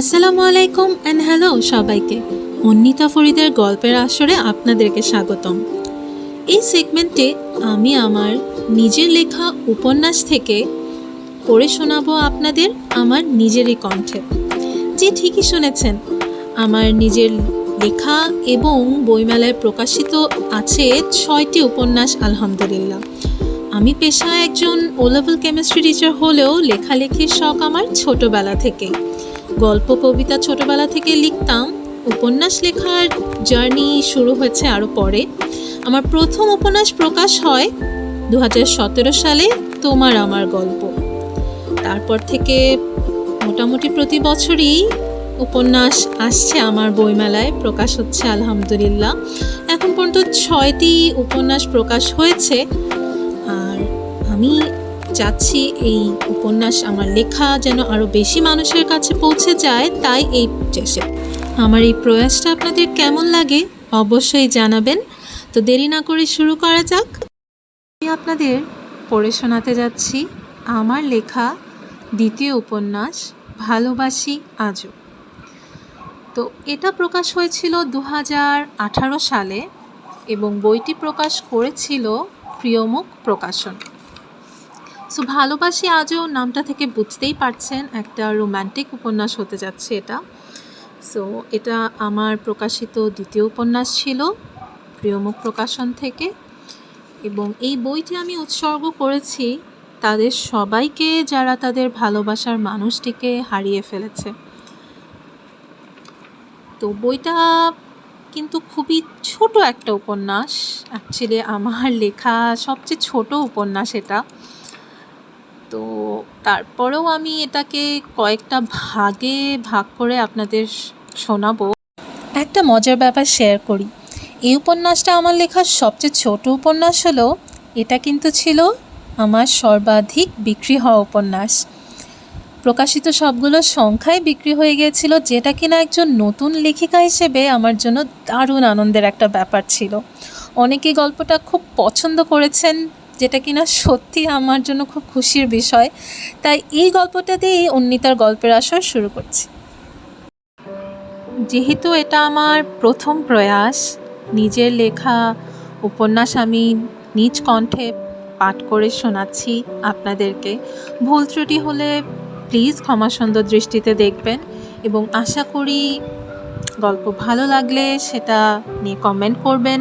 আসসালামু আলাইকুম and hello সবাইকে। অন্নিতা ফরিদের গল্পের আসরে আপনাদেরকে স্বাগতম। এই সেগমেন্টে আমি আমার নিজের লেখা উপন্যাস থেকে পড়ে শোনাবো আপনাদের আমার নিজেরই কণ্ঠে। যে ঠিকই শুনেছেন, আমার নিজের লেখা এবং বইমেলায় প্রকাশিত আছে ছয়টি উপন্যাস, আলহামদুলিল্লাহ। আমি পেশায় একজন ও লেভেল কেমিস্ট্রি টিচার হলেও লেখালেখির শখ আমার ছোটোবেলা থেকেই। গল্প, কবিতা ছোটবেলা থেকে লিখতাম। উপন্যাস লেখার জার্নি শুরু হয়েছে আরও পরে। আমার প্রথম উপন্যাস প্রকাশ হয় দু হাজার সতেরো সালে তোমার আমার গল্প। তারপর থেকে মোটামুটি প্রতি বছরই উপন্যাস আসছে আমার বইমেলায়, প্রকাশ হচ্ছে আলহামদুলিল্লাহ। এখন পর্যন্ত ছয়টি উপন্যাস প্রকাশ হয়েছে। আর আমি চাচ্ছি এই উপন্যাস আমার লেখা যেন আরও বেশি মানুষের কাছে পৌঁছে যায়, তাই এই চেষ্টা আমার এই প্রয়াসটা আপনাদের কেমন লাগে অবশ্যই জানাবেন। তো দেরি না করে শুরু করা যাক। আমি আপনাদের পড়ে শোনাতে যাচ্ছি আমার লেখা দ্বিতীয় উপন্যাস, ভালোবাসি আজও। তো এটা প্রকাশ হয়েছিল দু সালে এবং বইটি প্রকাশ করেছিল প্রিয়মুখ প্রকাশন। সো ভালোবাসি আজও নামটা থেকে বুঝতেই পারছেন, একটা রোম্যান্টিক উপন্যাস হতে যাচ্ছে এটা। সো এটা আমার প্রকাশিত দ্বিতীয় উপন্যাস ছিল, প্রিয়মুখ প্রকাশন থেকে। এবং এই বইটি আমি উৎসর্গ করেছি তাদের সবাইকে যারা তাদের ভালোবাসার মানুষটিকে হারিয়ে ফেলেছে। তো বইটা কিন্তু খুবই ছোট একটা উপন্যাস। অ্যাকচুয়ালি আমার লেখা সবচেয়ে ছোট উপন্যাস এটা। তো তারপরেও আমি এটাকে কয়েকটা ভাগে ভাগ করে আপনাদের শোনাবো। একটা মজার ব্যাপার শেয়ার করি। এই উপন্যাসটা আমার লেখার সবচেয়ে ছোট উপন্যাস হলো, এটা কিন্তু ছিল আমার সর্বাধিক বিক্রি হওয়া উপন্যাস। প্রকাশিত সবগুলো সংখ্যায় বিক্রি হয়ে গিয়েছিল, যেটা কিনা একজন নতুন লেখিকা হিসেবে আমার জন্য দারুণ আনন্দের একটা ব্যাপার ছিল। অনেকেই গল্পটা খুব পছন্দ করেছেন যেটা কিনা সত্যি আমার জন্য খুব খুশির বিষয়। তাই এই গল্পটা দিয়েই অন্বিতার গল্পের আসর শুরু করছি। যেহেতু এটা আমার প্রথম প্রয়াস, নিজের লেখা, উপন্যাস আমি নিজ কণ্ঠে পাঠ করে শোনাচ্ছি আপনাদেরকে। ভুল ত্রুটি হলে প্লিজ ক্ষমা সুন্দর দৃষ্টিতে দেখবেন এবং আশা করি গল্প ভালো লাগলে সেটা নিয়ে কমেন্ট করবেন।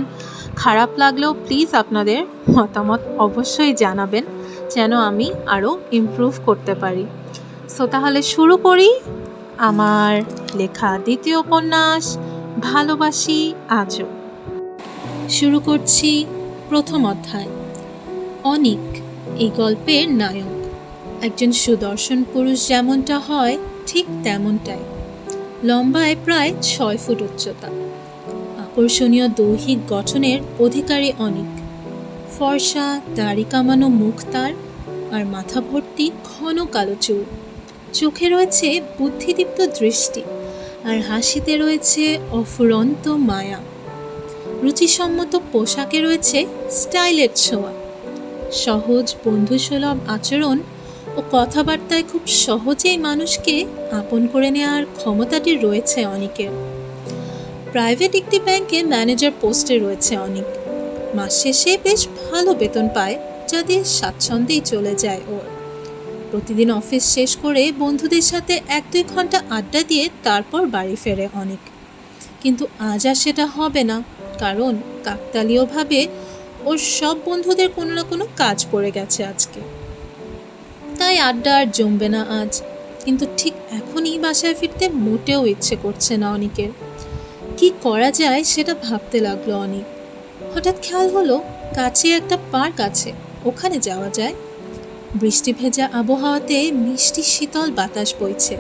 খারাপ লাগলেও প্লিজ আপনাদের মতামত অবশ্যই জানাবেন, যেন আমি আরও ইমপ্রুভ করতে পারি। সো তাহলে শুরু করি আমার লেখা দ্বিতীয় উপন্যাস, ভালোবাসি আজও। শুরু করছি প্রথম অধ্যায়। অনিক, এই গল্পের নায়ক। একজন সুদর্শন পুরুষ যেমনটা হয়, ঠিক তেমনটাই। লম্বায় প্রায় ছয় ফুট উচ্চতা। আকর্ষণীয় দৈহিক গঠনের অধিকারী অনেক। ফর্সা, দাড়ি কামানো মুখ তার আর মাথা ভর্তি ঘন কালো চুল। চোখে রয়েছে বুদ্ধিদীপ্ত দৃষ্টি আর হাসিতে রয়েছে অফুরন্ত মায়া। রুচিসম্মত পোশাকে রয়েছে স্টাইলের ছোঁয়া। সহজ, বন্ধুসুলভ আচরণ ও কথাবার্তায় খুব সহজেই মানুষকে আপন করে নেওয়ার ক্ষমতাটি রয়েছে অনেকের। প্রাইভেট একটি ব্যাংকে ম্যানেজার পোস্টে রয়েছে অনেক। মাস শেষে বেশ ভালো বেতন পায় যা দিয়ে স্বাচ্ছন্দ্যেই চলে যায় ওর। প্রতিদিন অফিস শেষ করে বন্ধুদের সাথে এক দুই ঘণ্টা আড্ডা দিয়ে তারপর বাড়ি ফেরে অনেক। কিন্তু আজ আর সেটা হবে না, কারণ কাকতালীয়ভাবে ওর সব বন্ধুদের কোনো না কোনো কাজ পড়ে গেছে আজকে। তাই আড্ডা আর জমবে না আজ, কিন্তু ঠিক এখনই বাসায় ফিরতে মোটেও ইচ্ছে করছে না অনেকের। কি করা যায় সেটা ভাবতে লাগল অনেক। হঠাৎ খেয়াল হলো কাছে একটা পার্ক আছে, ওখানে যাওয়া যায়। বৃষ্টি ভেজা আবহাওয়াতে মিষ্টি শীতল বাতাস বইছে।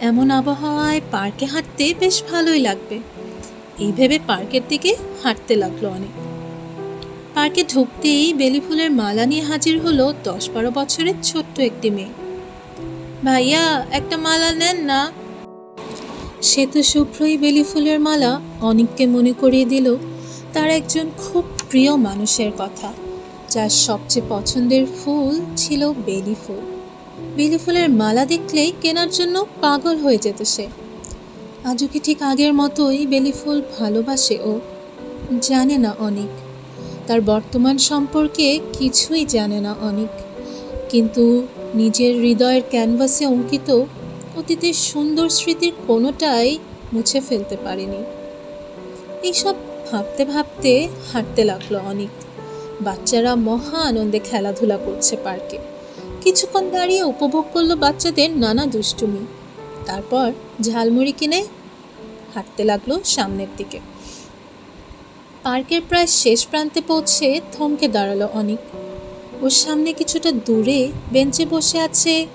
এমন আবহাওয়ায় পার্কে হাঁটতে বেশ ভালোই লাগবে। এই ভেবে পার্কের দিকে হাঁটতে লাগল অনেক। পার্কে ঢুকতেই বেলি ফুলের মালা নিয়ে হাজির হলো দশ বারো বছরের ছোট্ট একটি মেয়ে। ভাইয়া, একটা মালা নেন না। শ্বেত শুভ্রই বেলি ফুলের মালা অনেককে মনে করিয়ে দিল, তার একজন খুব প্রিয় মানুষের কথা, যার সবচেয়ে পছন্দের ফুল ছিল বেলি ফুল। বেলি ফুলের মালা দেখলেই কেনার জন্য পাগল হয়ে যেত সে। আজও কি ঠিক আগের মতোই বেলি ফুল ভালোবাসে ও? জানে না অনেক। তার বর্তমান সম্পর্কে কিছুই জানে না অনেক। কিন্তু নিজের হৃদয়ের ক্যানভাসে অঙ্কিত অতীতের সুন্দর স্মৃতির কোনোটাই মুছে ফেলতে পারেনি। এইসব ভাবতে ভাবতে হাঁটতে লাগল অনেক। বাচ্চারা মহা আনন্দে খেলাধুলা করছে পার্কে। কিছুক্ষণ দাঁড়িয়ে উপভোগ করল বাচ্চাদের নানা দুষ্টুমি। তারপর ঝালমুড়ি কিনে হাঁটতে লাগল সামনের দিকে। পার্কের প্রায় শেষ প্রান্তে পৌঁছে থমকে দাঁড়াল অনেক। ওর সামনে কিছুটা দূরে বেঞ্চে বসে আছে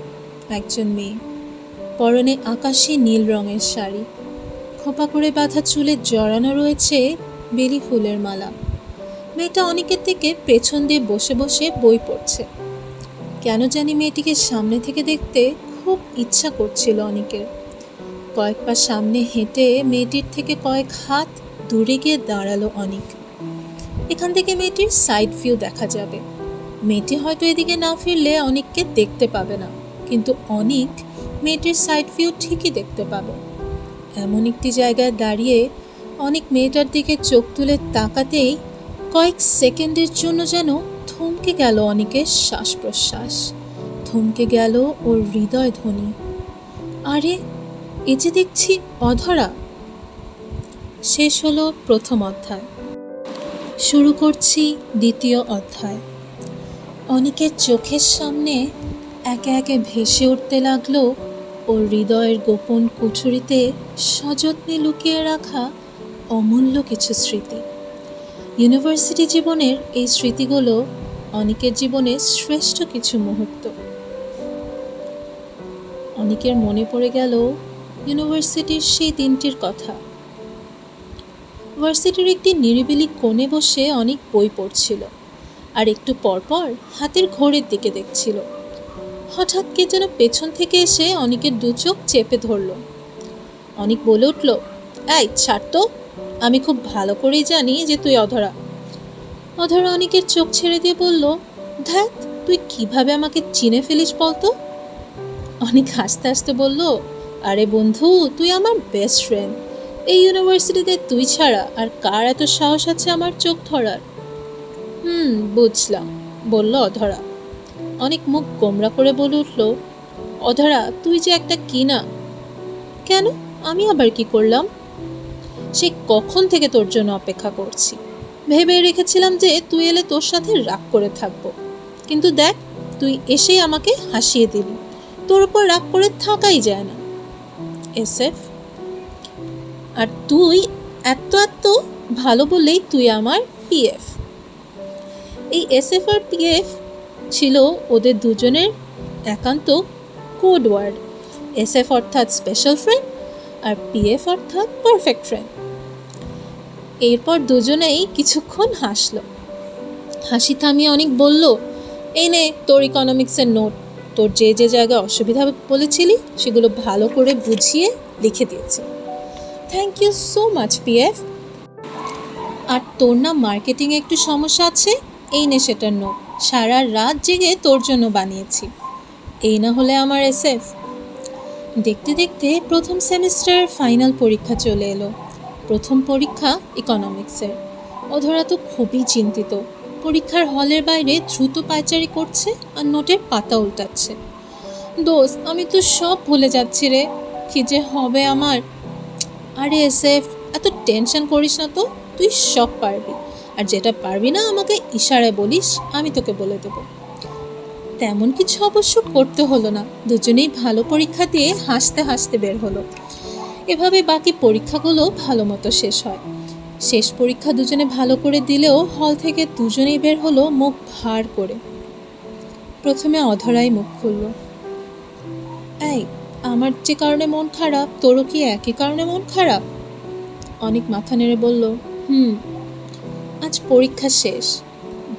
একজন মেয়ে। পরনে আকাশি নীল রঙের শাড়ি। খোপা করে বাঁধা চুলে জড়ানো রয়েছে বেলি ফুলের মালা। মেয়েটা অনেকের থেকে পেছন দিয়ে বসে বসে বই পড়ছে। কেন জানি মেয়েটিকে সামনে থেকে দেখতে খুব ইচ্ছা করছিল অনেকের। কয়েক পা সামনে হেঁটে মেয়েটির থেকে কয়েক হাত দূরে গিয়ে দাঁড়াল অনেক। এখান থেকে মেয়েটির সাইড ভিউ দেখা যাবে। মেয়েটি হয়তো এদিকে না ফিরলে অনেককে দেখতে পাবে না। কিন্তু অনেক মেয়েটির সাইড ভিউ ঠিকই দেখতে পাবে। এমন একটি জায়গায় দাঁড়িয়ে অনেক মেয়েটার দিকে চোখ তুলে তাকাতেই কয়েক সেকেন্ডের জন্য যেন থমকে গেল অনেকের শ্বাস প্রশ্বাস থমকে গেল ওর হৃদয় ধ্বনি। আরে, এ যে দেখছি অধরা। শেষ হলো প্রথম অধ্যায়। শুরু করছি দ্বিতীয় অধ্যায়। অনেকের চোখের সামনে একে একে ভেসে উঠতে লাগল ওর হৃদয়ের গোপন কুঠুরিতে সযত্নে লুকিয়ে রাখা অমূল্য কিছু স্মৃতি। ইউনিভার্সিটি জীবনের এই স্মৃতিগুলো অনেকের জীবনে শ্রেষ্ঠ কিছু মুহূর্ত। অনেকের মনে পড়ে গেল ইউনিভার্সিটির সেই দিনটির কথা। ভার্সিটির একটি নিরিবিলি কোণে বসে অনেক বই পড়ছিল আর একটু পরপর হাতের ঘড়ির দিকে দেখছিল। হঠাৎ কে যেন পেছন থেকে এসে অনেকের দু চোখ চেপে ধরল। অনেক বলে উঠল, এই, ছাড় তো। আমি খুব ভালো করেই জানি যে তুই অধরা। অধরা অনেকের চোখ ছেড়ে দিয়ে বলল ধ্যাত তুই কীভাবে আমাকে চিনে ফেলিস বলতো? অনেক হাসতে হাসতে বলল, আরে বন্ধু, তুই আমার বেস্ট ফ্রেন্ড এই ইউনিভার্সিটিতে তুই ছাড়া আর কার এত সাহস আছে আমার চোখ ধরার? হুম, বুঝলাম, বলল অধরা। অনেক মুখ গোমরা করে বলে উঠল, অধরা, তুই যে একটা কি না কেন? আমি আবার কি করলাম? সে কখন থেকে তোর জন্য অপেক্ষা করছি? ভেবে রেখেছিলাম যে তুই এলে তোর সাথে রাগ করে থাকব। কিন্তু দেখ, তুই এসেই আমাকে হাসিয়ে দিলি। তোর উপর রাগ করে থাকাই যায় না। এসএফ, আর তুই এত এত ভালো বললেই তুই আমার পিএফ। এই এসএফ আর পিএফ ছিল ওদের দুজনের একান্ত কোড ওয়ার্ড এসএফ অর্থাৎ স্পেশাল ফ্রেন্ড আর পিএফ অর্থাৎ পারফেক্ট ফ্রেন্ড এরপর দুজনেই কিছুক্ষণ হাসলো। হাসি থামিয়ে অনেক বলল, এই নে তোর ইকোনমিক্সের নোট তোর যে যে জায়গায় অসুবিধা বলেছিলি সেগুলো ভালো করে বুঝিয়ে লিখে দিয়েছে। Thank you so much PF আর তোর না মার্কেটিংয়ে একটু সমস্যা আছে, এই নে সেটার নোট সারা রাত জেগে তোর জন্য বানিয়েছি। এই না হলে আমার এসএফ। দেখতে দেখতে প্রথম সেমিস্টারের ফাইনাল পরীক্ষা চলে এলো। প্রথম পরীক্ষা ইকোনমিক্সের। অধরা তো খুবই চিন্তিত। পরীক্ষার হলের বাইরে দ্রুত পায়চারি করছে আর নোটের পাতা উল্টাচ্ছে। দোস্ত আমি তো সব ভুলে যাচ্ছি রে। কি যে হবে আমার। আরে এসএফ, এত টেনশন করিস না তো। তুই সব পারবি। আর যেটা পারবি না আমাকে ইশারায় বলিস, আমি তোকে বলে দেবো। তেমন কিছু অবশ্য করতে হলো না, দুজনেই ভালো পরীক্ষা দিয়ে হাসতে হাসতে বের হলো। এভাবে বাকি পরীক্ষাগুলো ভালো মতো শেষ হয়। শেষ পরীক্ষা দুজনে ভালো করে দিলেও হল থেকে দুজনেই বের হলো মুখ ভার করে। প্রথমে অধরাই মুখ খুলল। এই, আমার যে কারণে মন খারাপ, তোরও কি একই কারণে মন খারাপ? অনেক মাথা নেড়ে বলল, হুম পরীক্ষা শেষ।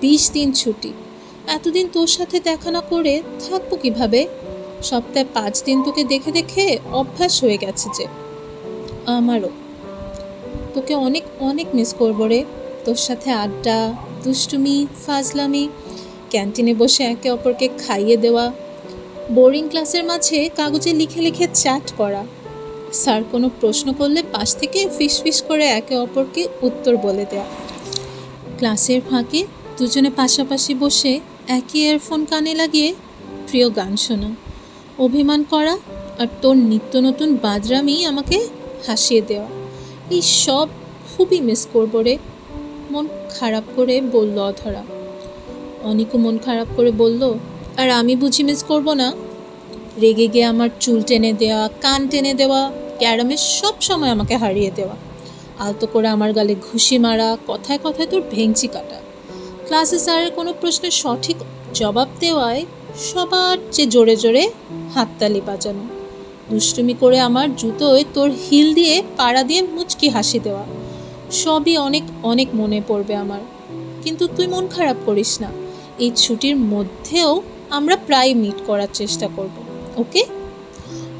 বিশ দিন ছুটি। এতদিন তোর সাথে দেখা না করে থাকব কীভাবে? সপ্তাহে পাঁচ দিন তোকে দেখে দেখে অভ্যাস হয়ে গেছে যে। আমারও। তোকে অনেক অনেক মিস করব রে। তোর সাথে আড্ডা, দুষ্টুমি, ফাজলামি, ক্যান্টিনে বসে একে অপরকে খাইয়ে দেওয়া, বোরিং ক্লাসের মাঝে কাগজে লিখে লিখে চ্যাট করা। স্যার কোনো প্রশ্ন করলে পাশ থেকে ফিস ফিস করে একে অপরকে উত্তর বলে দেওয়া ক্লাসের ফাঁকে দুজনে পাশাপাশি বসে একই ইয়ারফোন কানে লাগিয়ে প্রিয় গান শোনা। অভিমান করা আর তোর নিত্য নতুন বাদরামি আমাকে হাসিয়ে দেওয়া। এই সব খুবই মিস করব রে। মন খারাপ করে বলল অধরা। অনিকও মন খারাপ করে বলল, আর আমি বুঝি মিস করব না? রেগে গিয়ে আমার চুল টেনে দেওয়া, কান টেনে দেওয়া, ক্যারামের সব সময় আমাকে হারিয়ে দেওয়া। আলতো করে আমার গালে ঘুষি মারা, কথায় কথায় তোর ভেঙচি কাটা। ক্লাসে স্যারের কোনো প্রশ্নের সঠিক জবাব দেওয়ায় সবার চেয়ে জোরে জোরে হাততালি বাজানো। দুষ্টুমি করে আমার জুতোয় তোর হিল দিয়ে, পাড়া দিয়ে মুচকি হাসি দেওয়া। সবই অনেক অনেক মনে পড়বে আমার। কিন্তু তুই মন খারাপ করিস না। এই ছুটির মধ্যেও আমরা প্রায় মিট করার চেষ্টা করব, ওকে?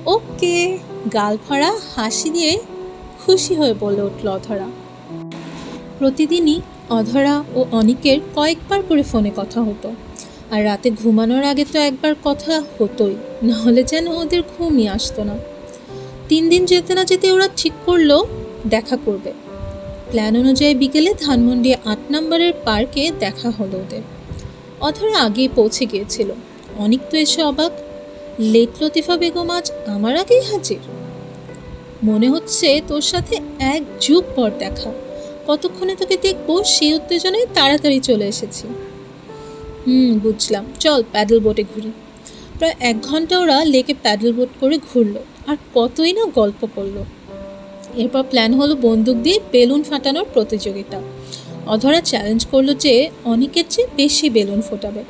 ওকে, গাল ফাড়া, হাসি দিয়ে খুশি হয়ে বলে উঠল অধরা। প্রতিদিনই অধরা ও অনিকের কয়েকবার করে ফোনে কথা হতো। আর রাতে ঘুমানোর আগে তো একবার কথা হতোই, নাহলে যেন ওদের ঘুমই আসতো না। তিন দিন যেতে না যেতে ওরা ঠিক করল দেখা করবে। প্ল্যান অনুযায়ী বিকেলে ধানমন্ডি আট নম্বরের পার্কে দেখা হলো ওদের। অধরা আগেই পৌঁছে গিয়েছিল। অনেক তো এসে অবাক, লেট লতিফা বেগম আজ আমার আগেই হাজির? মনে হচ্ছে তোর সাথে এক যুগ পর দেখা। কতক্ষণে তোকে দেখব সেই উত্তেজনায় তাড়াতাড়ি চলে এসেছি। হুম, বুঝলাম। চল প্যাডেল বোটে ঘুরি। প্রায় এক ঘণ্টা ওরা লেকে প্যাডেল বোট করে ঘুরলো আর কতই না গল্প করল। এরপর প্ল্যান হলো বন্দুক দিয়ে বেলুন ফাটানোর প্রতিযোগিতা। অধরা চ্যালেঞ্জ করল যে অনেকের চেয়ে বেশি বেলুন ফোটাবে।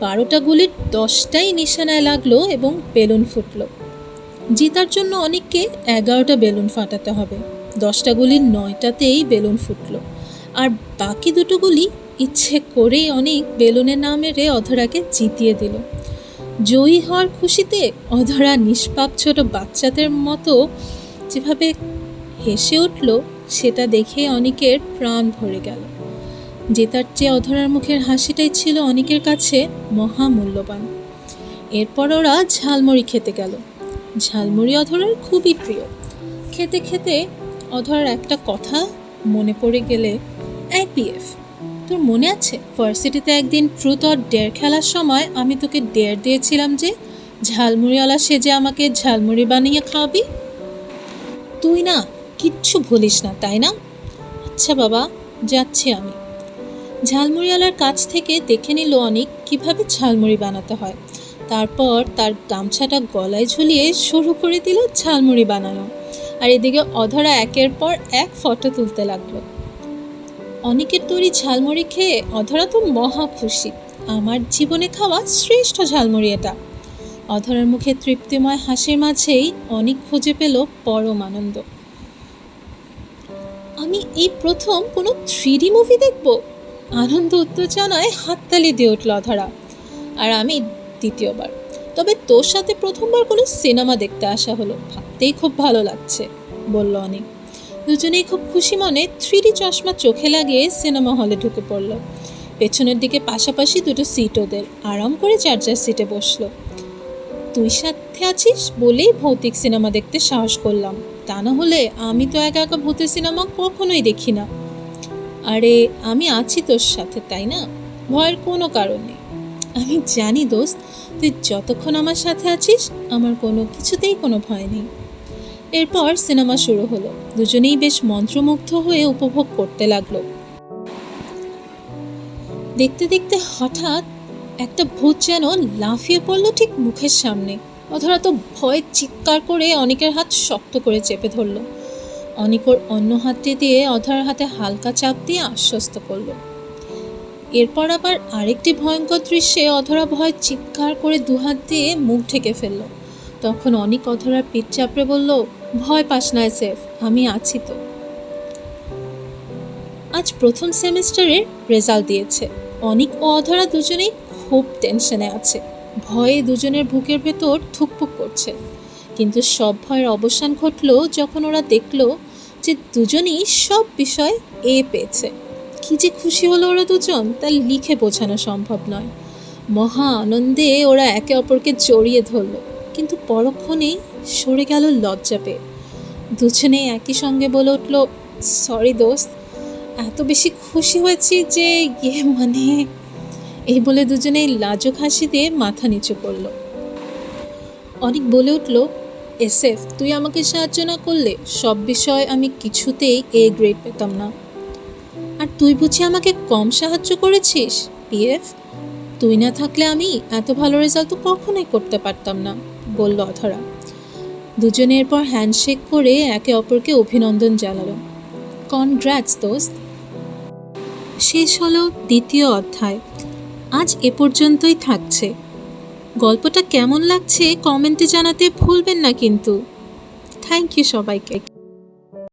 বারোটা গুলির দশটাই নিশানায় লাগল এবং বেলুন ফুটলো। জিতার জন্য অনেককে এগারোটা বেলুন ফাটাতে হবে। দশটা গুলির নয়টাতেই বেলুন ফুটলো। আর বাকি দুটো গুলি ইচ্ছে করেই অনেক বেলুনের নাম মেরে অধরাকে জিতিয়ে দিল। জয়ী হওয়ার খুশিতে অধরা নিষ্পাপ ছোট বাচ্চাদের মতো যেভাবে হেসে উঠল, সেটা দেখে অনেকের প্রাণ ভরে গেল। জেতার চেয়ে অধরার মুখের হাসিটাই ছিল অনেকের কাছে মহামূল্যবান। এরপর ওরা ঝালমুড়ি খেতে গেল। ঝালমুড়ি অধরার খুবই প্রিয়। খেতে খেতে অধরার একটা কথা মনে পড়ে গেলে আইপিএফ তোর মনে আছে? ভার্সিটিতে একদিন ট্রুথ অর ডেয়ার খেলার সময় আমি তোকে ডেয়ার দিয়েছিলাম যে, ঝালমুড়িওয়ালা সেজে আমাকে ঝালমুড়ি বানিয়ে খাওয়াবি? তুই না, কিচ্ছু ভুলিস না, তাই না? আচ্ছা বাবা, যাচ্ছি আমি। ঝালমুড়িওয়ালার কাছ থেকে দেখে নিল অনেক কীভাবে ঝালমুড়ি বানাতে হয়। তারপর তার গামছাটা গলায় ঝুলিয়ে শুরু করে দিল ঝালমুড়ি বানানো। আর এদিকে অধরা একের পর এক ফটো তুলতে লাগল। অনেকের তৈরি ঝালমুড়ি খেয়ে অধরা তো মহা খুশি। আমার জীবনে খাওয়া শ্রেষ্ঠ ঝালমুড়ি এটা। অধরার মুখে তৃপ্তিময় হাসির মাঝেই অনেক খুঁজে পেল পরম আনন্দ। আমি এই প্রথম কোনো থ্রি মুভি দেখব? আনন্দ উত্তেজনায় হাততালি দিয়ে উঠল অধরা। আর আমি দ্বিতীয়বার তবে তোর সাথে প্রথমবার কোনো সিনেমা দেখতে আসা হলো, ভাবতেই খুব ভালো লাগছে, বলল অনেক। দুজনেই খুব খুশি মনে থ্রি চশমা চোখে লাগিয়ে সিনেমা হলে ঢুকে পড়ল। পেছনের দিকে পাশাপাশি দুটো সিট ওদের, আরাম করে চার্জার সিটে বসল। তুই সাথে আছিস বলেই ভৌতিক সিনেমা দেখতে সাহস করলাম। তা না হলে আমি তো একা একা ভূতের সিনেমা কখনোই দেখি না। আরে, আমি আছি তোর সাথে, তাই না? ভয়ের কোনো কারণ নেই। আমি জানি দোস্ত তুই যতক্ষণ আমার সাথে আছিস, আমার কোনো কিছুতেই কোনো ভয় নেই। এরপর সিনেমা শুরু হলো। দুজনেই বেশ মন্ত্রমুগ্ধ হয়ে উপভোগ করতে লাগল। দেখতে দেখতে হঠাৎ একটা ভূত যেন লাফিয়ে পড়ল ঠিক মুখের সামনে। অধরা তো ভয়ে চিৎকার করে অনেকের হাত শক্ত করে চেপে ধরলো। অনেকর অন্য হাতটি দিয়ে অধরার হাতে হালকা চাপ দিয়ে আশ্বস্ত করল। এরপর আবার আরেকটি ভয়ঙ্কর দৃশ্যে অধরা ভয় চিৎকার করে দুহাত দিয়ে মুখ ঢেকে ফেলল। তখন অনেক অধরার পিঠ চাপড়ে বলল, ভয় পাস না সেফ আমি আছি তো। আজ প্রথম সেমিস্টারের রেজাল্ট দিয়েছে। অনিক ও অধরা দুজনেই খুব টেনশনে আছে। ভয়ে দুজনের বুকের ভেতর থুকপুক করছে। কিন্তু সব ভয়ের অবসান ঘটলো যখন ওরা দেখল যে দুজনই সব বিষয় এ পেয়েছে। কি যে খুশি হলো ওরা দুজন, তা লিখে বোঝানো সম্ভব নয়। মহা আনন্দে ওরা একে অপরকে জড়িয়ে ধরলো, কিন্তু পরক্ষণেই সরে গেল লজ্জা পেয়ে। দুজনেই একই সঙ্গে বলে উঠল, সরি দোস্ত, এত বেশি খুশি হয়েছি যে ইয়ে মানে এই বলে দুজনেই লাজুক হাসি দিয়ে মাথা নিচু করল। অনেক বলে উঠল, এসএফ, তুই আমাকে সাহায্য না করলে সব বিষয় আমি কিছুতেই এ গ্রেড পেতাম না। আর তুই বুঝি আমাকে কম সাহায্য করেছিস, পিএফ? তুই না থাকলে আমি এত ভালো রেজাল্ট তো কখনোই করতে পারতাম না, বলল অধরা। দুজনের পর হ্যান্ডশেক করে একে অপরকে অভিনন্দন জানালো। কনগ্রাটস দোস্ত। শেষ হলো দ্বিতীয় অধ্যায়। আজ এ পর্যন্তই থাকছে। গল্পটা কেমন লাগছে কমেন্টে জানাতে ভুলবেন না কিন্তু। থ্যাংক ইউ সবাইকে।